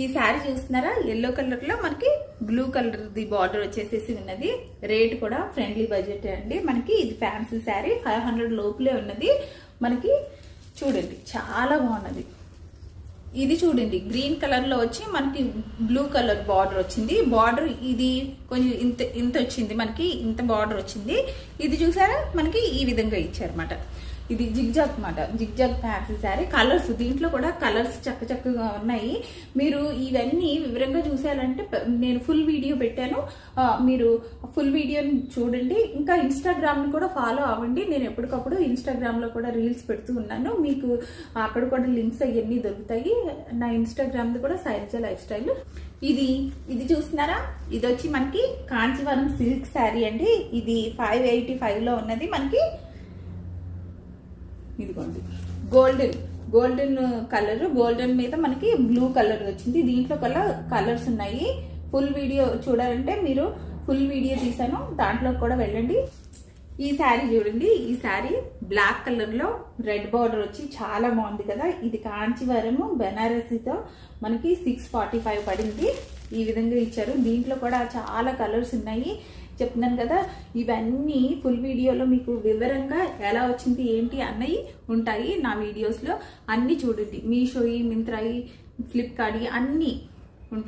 ఈ శారీ చూస్తున్నారా? ఎల్లో కలర్లో మనకి బ్లూ కలర్ ది బార్డర్ వచ్చేసేసి ఉన్నది. రేట్ కూడా ఫ్రెండ్లీ బడ్జెట్ అండి. మనకి ఇది ఫ్యాన్సీ శారీ. ఫైవ్ హండ్రెడ్ లోపలే ఉన్నది. మనకి చూడండి చాలా బాగున్నది. ఇది చూడండి గ్రీన్ కలర్లో వచ్చి మనకి బ్లూ కలర్ బార్డర్ వచ్చింది. బార్డర్ ఇది కొంచెం ఇంత ఇంత వచ్చింది. మనకి ఇంత బార్డర్ వచ్చింది. ఇది చూసారా? మనకి ఈ విధంగా ఇచ్చారన్నమాట. ఇది జిగ్జాగ్ అనమాట జిగ్జాగ్ ఫ్యాన్సీ శారీ. కలర్స్ దీంట్లో కూడా కలర్స్ చక్క చక్కగా ఉన్నాయి. మీరు ఇవన్నీ వివరంగా చూసారంటే నేను ఫుల్ వీడియో పెట్టాను. మీరు ఫుల్ వీడియోని చూడండి. ఇంకా ఇన్స్టాగ్రామ్ని కూడా ఫాలో అవ్వండి. నేను ఎప్పటికప్పుడు ఇన్స్టాగ్రామ్లో కూడా రీల్స్ పెడుతూ ఉన్నాను. మీకు అక్కడ కూడా లింక్స్ అవన్నీ దొరుకుతాయి. నా ఇన్స్టాగ్రామ్ది కూడా శైలజ లైఫ్ స్టైల్. ఇది ఇది చూస్తున్నారా? ఇది వచ్చి మనకి కాంచీవరం సిల్క్ శారీ అండి. ఇది ఫైవ్ ఎయిటీ ఫైవ్లో ఉన్నది. మనకి ఇదిగోండి. గోల్డెన్ గోల్డెన్ కలర్ గోల్డెన్ మీద మనకి బ్లూ కలర్ వచ్చింది. దీంట్లో కల్లా కలర్స్ ఉన్నాయి. ఫుల్ వీడియో చూడాలంటే మీరు ఫుల్ వీడియో తీసాను. దాంట్లో కూడా వెళ్ళండి. ఈ శారీ చూడండి. ఈ శారీ బ్లాక్ కలర్లో రెడ్ బార్డర్ వచ్చి చాలా బాగుంది కదా. ఇది కాంచీవరము బెనారసీతో మనకి సిక్స్ ఫార్టీ ఫైవ్ పడింది. ఈ విధంగా ఇచ్చారు. దీంట్లో కూడా చాలా కలర్స్ ఉన్నాయి. చెప్తున్నాను కదా ఇవన్నీ ఫుల్ వీడియోలో మీకు వివరంగా ఎలా వచ్చింది ఏంటి అన్నవి ఉంటాయి నా వీడియోస్లో అన్నీ చూడండి. మీషోయి మింత్రాయి ఫ్లిప్కార్ట్ అన్నీ